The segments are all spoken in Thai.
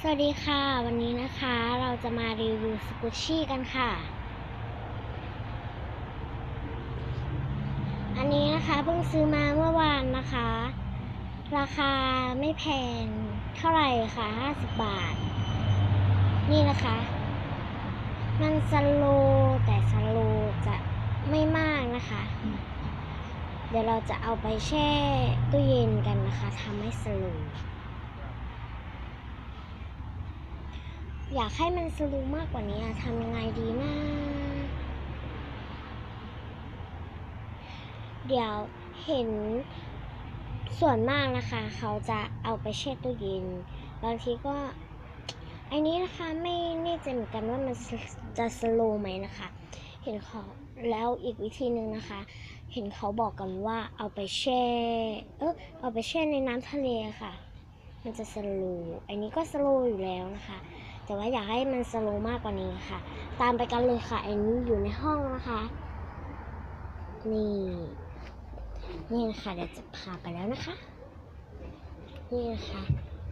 สวัสดีค่ะ วันนี้นะคะเราจะมารีวิวสกุชชี่กันค่ะ อันนี้นะคะเพิ่งซื้อมาเมื่อวานนะคะ ราคาไม่แพงเท่าไหร่ค่ะ50 บาท นี่นะคะ มันสโลแต่สโลจะไม่มากนะคะ เดี๋ยวเราจะเอาไปแช่ตู้เย็นกันนะคะทำให้สโลว์ อยากให้มันสลูมากกว่านี้ทำยังไงดีนะ เดี๋ยวเห็นส่วนมากนะคะ เขาจะเอาไปแช่ตู้เย็น บางทีก็ อันนี้นะคะไม่แน่ใจเหมือนกันว่ามันจะสโลไหมนะคะ เห็นเขาแล้วอีกวิธีหนึ่งนะคะ เห็นเขาบอกกันว่าเอาไปแช่ เออเอาไปแช่ในน้ำทะเลค่ะ มันจะสโลอันนี้ก็สโลอยู่แล้วนะคะ แต่ว่าอยากให้มันสโลว์มากกว่านี้ค่ะ ตามไปกันเลยค่ะอันนี้อยู่ในห้องนะคะ นี่ นี่นะคะเดี๋ยวจะพาไปแล้วนะคะ นี่นะคะ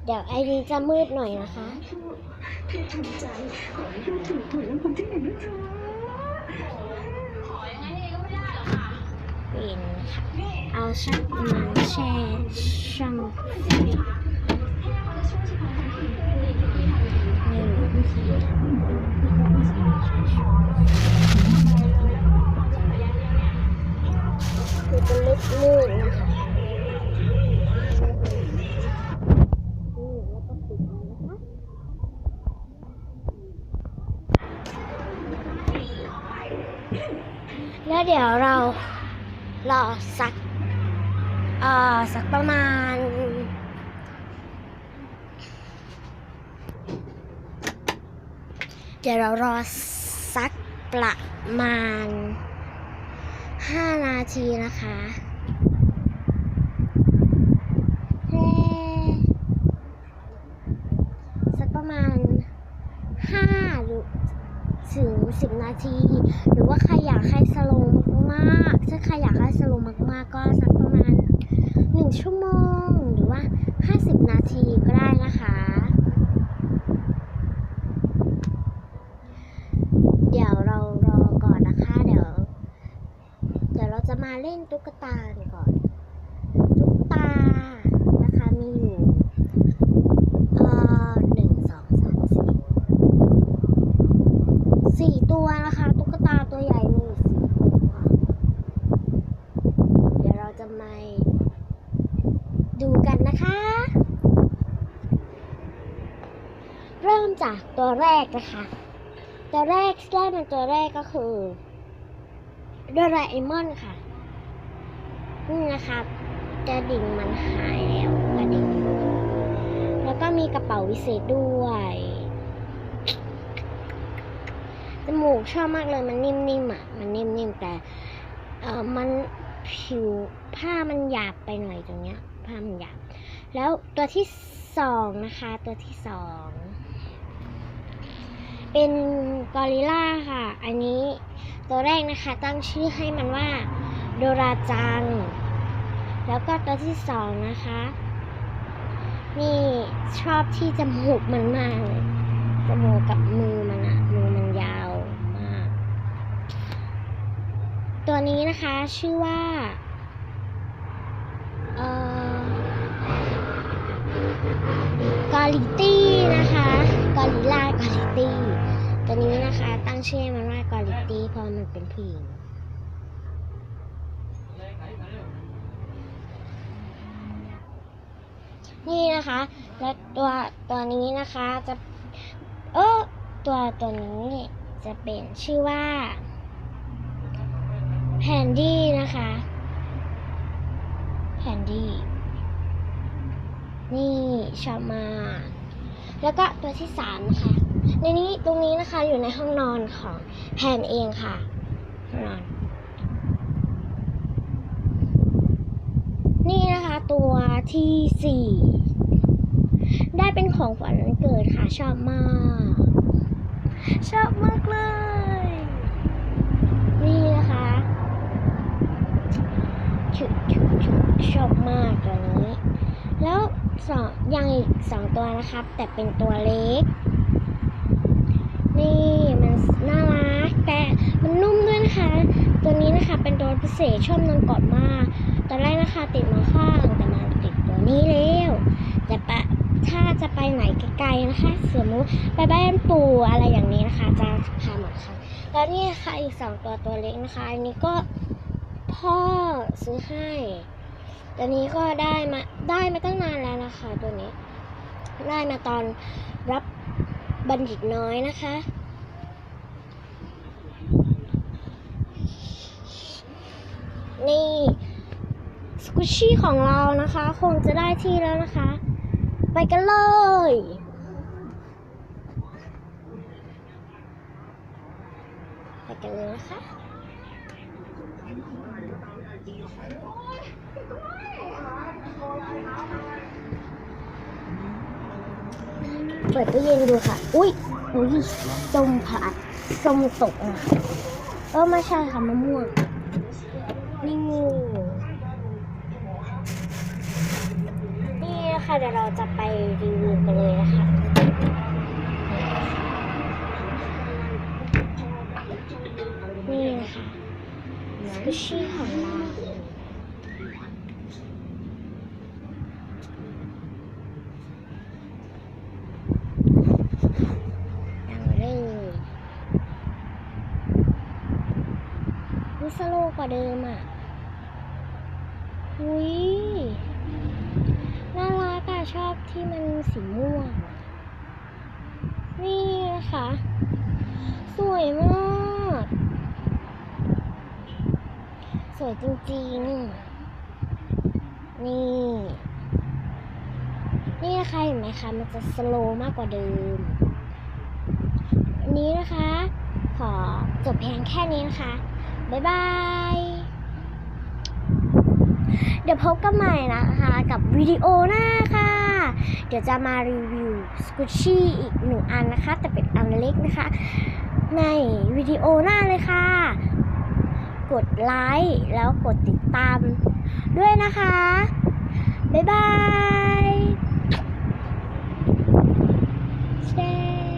เดี๋ยวไอนี้จะมืดหน่อยนะคะพี่ถูกใจขอให้พี่ถูกหวยรางวัลที่หนึ่งนะจ๊ะขอยังไงเองก็ไม่ได้หรอกค่ะเป็นค่ะเอาชักมาแช่ช่อง คือจะลึกมืดนะคะนี่แล้วก็ปิดมันนะคะแล้วเดี๋ยวเรารอสัก เอ่อ สักประมาณ เดี๋ยวเรารอสักประมาณ 5 นาทีนะคะสักประมาณ5หรือถึง 10 นาที หรือว่าใครอยากให้สโลมากๆถ้าใครอยากให้สโลมากๆ ก็สักประมาณ 1 ชั่วโมง หรือว่า 50 นาทีก็ได้นะคะ เดี๋ยวเรารอก่อนนะคะ เดี๋ยว เดี๋ยว เราจะมาเล่นตุ๊กตาก่อน ตุ๊กตานะคะมีอยู่เอ่อหนึ่งสองสามสี่สี่ตัวนะคะ ตุ๊กตาตัวใหญ่มีสี่ตัวเดี๋ยวเราจะมาดูกันนะคะ เริ่มจากตัวแรกนะคะ ตัวแรกที่ได้เป็นตัวแรกก็คือโดราเอมอนค่ะ นี่นะคะกระดิ่งมันหายแล้วกระดิ่งแล้วก็มีกระเป๋าวิเศษด้วยจมูกชอบมากเลยมันนิ่มๆอะมันนิ่มๆแต่เออมันผิวผ้ามันหยาบไปหน่อยตรงเนี้ยผ้ามันหยาบแล้วตัวที่สองนะคะตัวที่สองเป็นกอริลลาค่ะ อันนี้ตัวแรกนะคะ ตั้งชื่อให้มันว่า โดราจัง แล้วก็ตัวที่สองนะคะ นี่ชอบที่จมูกมันมากเลยจมูกกับมือมันอะมือมันยาวมาก ตัวนี้นะคะชื่อว่าเอ่อกอลิตี้นะคะกอริลลากอลิตี้ตัวนี้นะคะตั้งชื่อมันว่ากอลิตี้เพราะมันเป็นผู้หญิง นี่นะคะ และตัวตัวนี้นะคะจะเออตัวตัวนี้จะเป็นชื่อว่าแพนดี้นะคะแพนดี้นี่ชอบมา แล้วก็ตัวที่สามนะคะในนี้ตรงนี้นะคะอยู่ในห้องนอนของแพนเองค่ะห้องนอน นี่นะคะ ตัวที่สี่ได้เป็นของขวัญวันเกิดค่ะ ชอบมาก ชอบมากเลย นี่นะคะชุดชุดชุดชอบมากตัวนี้ แล้วสองยังอีกสองตัวนะครับ แต่เป็นตัวเล็ก นี่มันน่ารัก แต่มันนุ่มด้วยนะคะ ตัวนี้นะคะเป็นตัวพิเศษชอบนอนกอดมาก ตอนแรกนะคะติดมาข้างแต่มาติดตัวนี้แล้วแต่ปะถ้า จะไปไหนไกลๆนะคะสมมติไปบ้านปู่อะไรอย่างนี้นะคะจะพาหมาค่ะ แล้วนี่ค่ะอีกสองตัวตัวเล็กนะคะอันนี้ก็พ่อซื้อให้ตัวนี้ก็ได้มาได้มาตั้งนานแล้วนะคะ ตัวนี้ ได้มาตอนรับบัณฑิตน้อยนะคะ นี่สกุชชี่ของเรานะคะ คงจะได้ที่แล้วนะคะ ไปกันเลย ไปกันเลยนะคะเปิดตู้เย็นดูค่ะ อุ้ยอุ้ยส้มผัดส้มตกนะเออไม่ใช่ค่ะมะม่วง นี่งูนี่นะคะ เดี๋ยวเราจะไปรีวิวกันเลยนะคะนี่นะคะสกุชี่ของเราดังเลยสโลกว่าเดิมอะ อุ้ยน่ารัก อะชอบที่มันสีม่วง นี่นะคะ สวยมาก สวยจริงๆ นี่ นี่นะคะเห็นไหมคะ มันจะสโลมากกว่าเดิม วันนี้นะคะ ขอจบเพียงแค่นี้นะคะ บ๊ายบาย เดี๋ยวพบกันใหม่นะคะกับวิดีโอหน้าค่ะ เดี๋ยวจะมารีวิวสกุชชี่อีกหนึ่งอันนะคะ แต่เป็นอันเล็กนะคะ ในวิดีโอหน้าเลยค่ะ กดไลค์แล้วกดติดตามด้วยนะคะ บ๊ายบาย แชร์